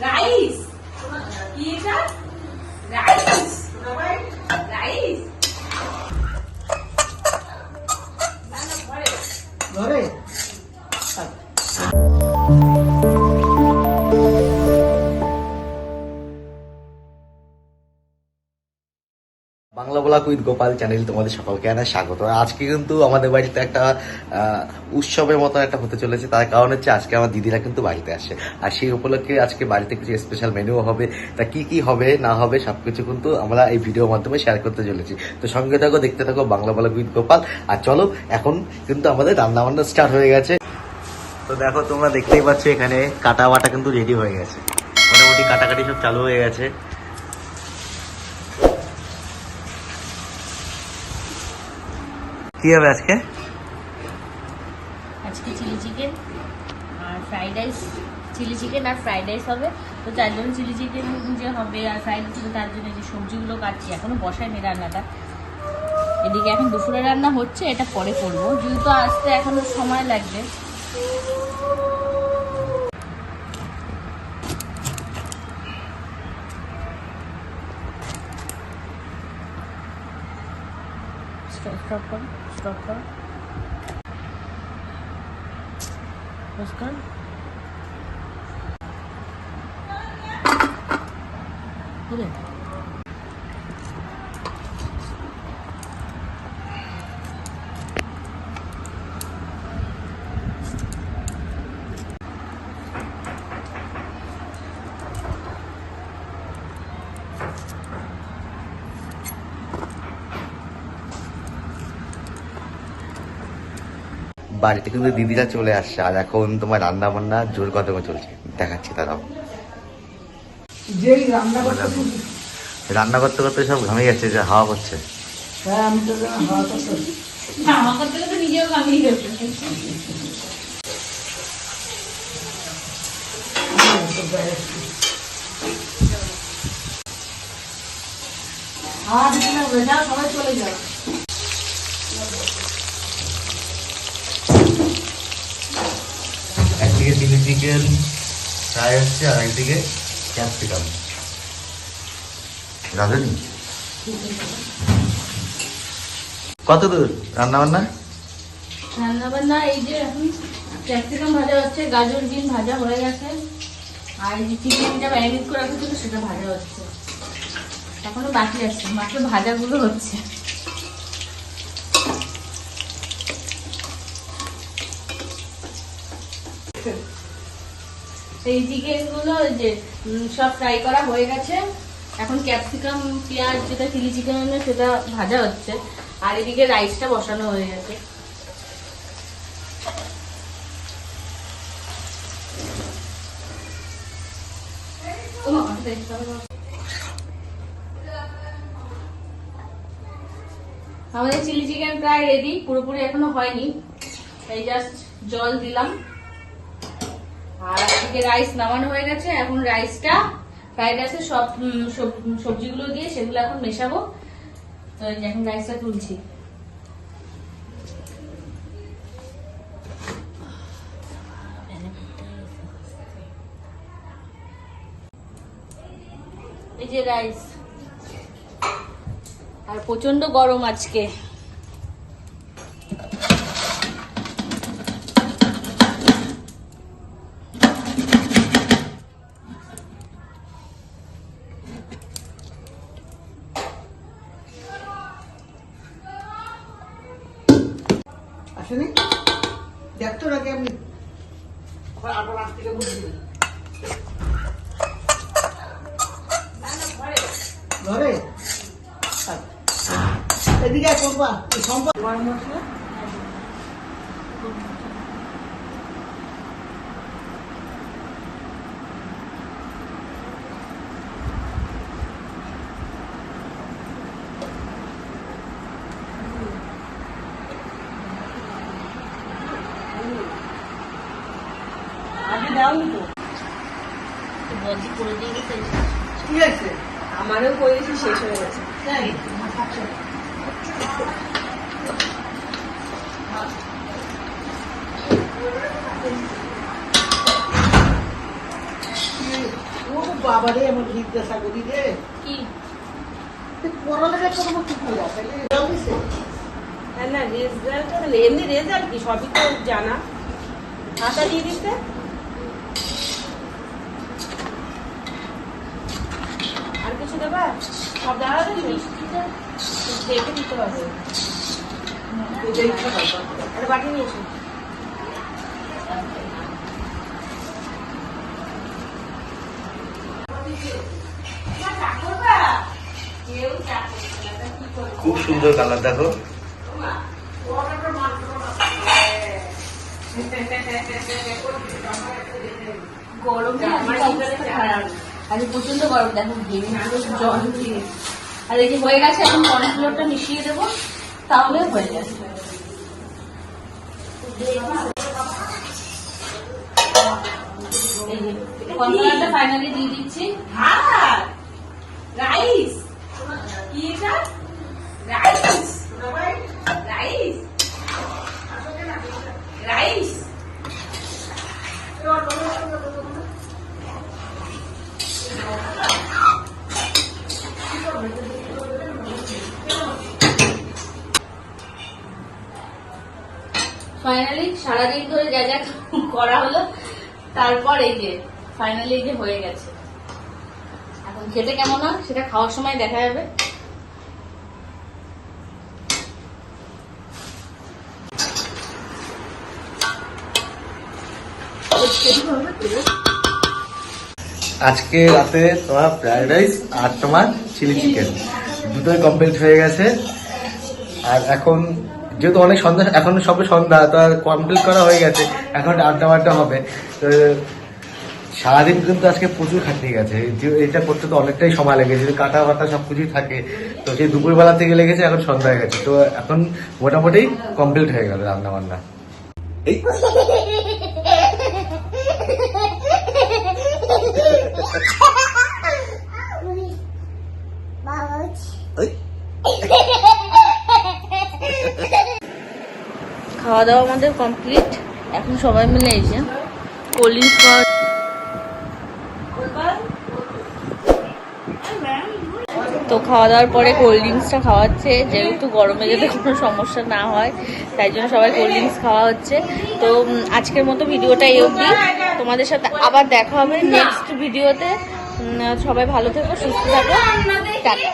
Rice কি এটা বাংলা বলা কুইথ গোপাল চ্যানেল তোমাদের সকলকে আনা স্বাগত। আজকে কিন্তু আমাদের বাড়িতে একটা উৎসবের মতো একটা হতে চলেছে। তার কারণ হচ্ছে আজকে আমার দিদিরা কিন্তু বাড়িতে আসে। আর সেই উপলক্ষে আজকে বাড়িতে কিছু স্পেশাল মেনুও হবে। তা কি কি হবে, না হবে, সবকিছু কিন্তু আমরা এই ভিডিওর মাধ্যমে শেয়ার করতে চলেছি। তো সঙ্গে থাকো, দেখতে থাকো বাংলা বলা কুইথ গোপাল আর চলো, এখন কিন্তু আমাদের রান্না বান্না স্টার্ট হয়ে গেছে। তো দেখো, তোমরা দেখতেই পাচ্ছ এখানে কাটা বাটা কিন্তু রেডি হয়ে গেছে। মোটামুটি কাটাকাটি সব চালু হয়ে গেছে। কি হবে আজকে? আজকে চিলি চিকেন আর ফ্রাইড রাইস, চিলি চিকেন আর ফ্রাইড রাইস হবে। তো তার জন্য চিলি চিকেন যে হবে আর ফ্রাইড রাইস তার জন্য যে সবজিগুলো কাটছি, এখনও বসায়নি রান্নাটা। এদিকে এখন দুপুরে রান্না হচ্ছে, এটা পরে করব। যেহেতু আসতে এখনও সময় লাগবে। স্টপ কর স্টপ কর বস কর বুঝলে বাড়িতে কিন্তু দিদিরা চলে আসছে আর এখন তোমার রান্না বান্না জোর কদমে চলছে। দেখাচ্ছি তারাও রান্না করতে করতে করতে সব ঘামে যাচ্ছে যে হাওয়া করছে। হ্যাঁ আমি তো হাওয়া গেছে। সবাই চলে যাও একদিকে চিলি চিকেন ফ্রাই হচ্ছে আর একদিকে ক্যাপসিকাম। রাধুনি? কত দূর? রান্না বান্না রান্না বান্না এই যে এখন ক্যাপসিকাম ভাজা হচ্ছে, গাজর বিন ভাজা হয়ে গেছে। আর এই চিকেনটা ম্যারিনেট করে রাখা সেটা ভাজা হচ্ছে। এখনও বাকি আছে, মাত্র ভাজাগুলো হচ্ছে। এই চিকেনগুলো ওই যে সব ফ্রাই করা হয়ে গেছে। এখন ক্যাপসিকাম পেঁয়াজ, যেটা চিলি চিকেন সেটা ভাজা হচ্ছে। আর এদিকে রাইসটা বসানো হয়ে গেছে। আমাদের চিলি চিকেন প্রায় রেডি পুরোপুরি এখনও হয়নি। এই জাস্ট জল দিলাম। আর এদিকে রাইস নামানো হয়ে গেছে। এখন রাইসটা ফ্রাইড রাইসের সব- সবজিগুলো দিয়ে সেগুলো এখন মেশাবো। তো এখন রাইসটা তুলছি। এই যে রাইস আর প্রচণ্ড গরম আজকে। আসেনি। দেখতো নাকি আবার দিবেন না না ঘরে। এদিকে করবা সম্পদ গরম মশলা আগে দেওয়ানি তো বদি করে দিয়ে গেছে কি আছে। আমারও করেছি শেষ হয়ে গেছে। তাই? ও বাবা রে আমার জিজ্ঞাসা করি রে। কি? পড়ালেখা করব কি করে? হ্যাঁ না রেজাল্ট এমনি রেজাল্ট কি? সবই তো জানা। খাতা দিয়ে দিতে আর কিছু দেবা সব দেওয়া হবে মিষ্টিটা দেখে দিতে হবে বাটি? খুব সুন্দর কালার দেখো। গরমে আজ প্রচণ্ড গরম দেখো জল দিয়ে আর এই যে হয়ে গেছে, এখন কর্নফ্লোরটা মিশিয়ে দেবো, তাহলে হয়ে ফাইনালি দিয়ে দিচ্ছি। ভাত rice rice rice rice finally সারাদিন ধরে যা যা করা হলো, তারপর এই যে ফাইনালি যে হয়ে গেছে। এখন খেতে কেমন হয় সেটা খাওয়ার সময় দেখা যাবে। আজকে রাতে তোমার ফ্রাইড রাইস আর তোমার চিলি চিকেন দুটোই কমপ্লিট হয়ে গেছে। আর এখন যেহেতু অনেক সন্ধ্যা, এখন সবে সন্ধ্যা, তো কমপ্লিট করা হয়ে গেছে। এখন আড্ডা বাড্ডা হবে। তো সারাদিন কিন্তু আজকে প্রচুর খাটিয়ে গেছে। এটা করতে তো অনেকটাই সময় লেগেছে। কাটা বাটা সব কিছুই থাকে। তো সেই দুপুরবেলা থেকে লেগেছে, এখন সন্ধ্যা হয়ে গেছে। তো এখন মোটামুটি কমপ্লিট হয়ে গেল রান্না বান্না এই খাওয়া দাওয়া আমাদের কমপ্লিট এখন সবাই মিলে এসে কোল্ড ড্রিঙ্কস খাওয়া তো খাওয়া দাওয়ার পরে কোল্ড ড্রিঙ্কসটা খাওয়াচ্ছে। যেহেতু গরমে যাতে কোনো সমস্যা না হয়, তাই জন্য সবাই কোল্ড ড্রিঙ্কস খাওয়া হচ্ছে। তো আজকের মতো ভিডিওটা এই অবধি। তোমাদের সাথে আবার দেখা হবে নেক্সট ভিডিওতে সবাই ভালো থেকো, সুস্থ থাকো। টাটা।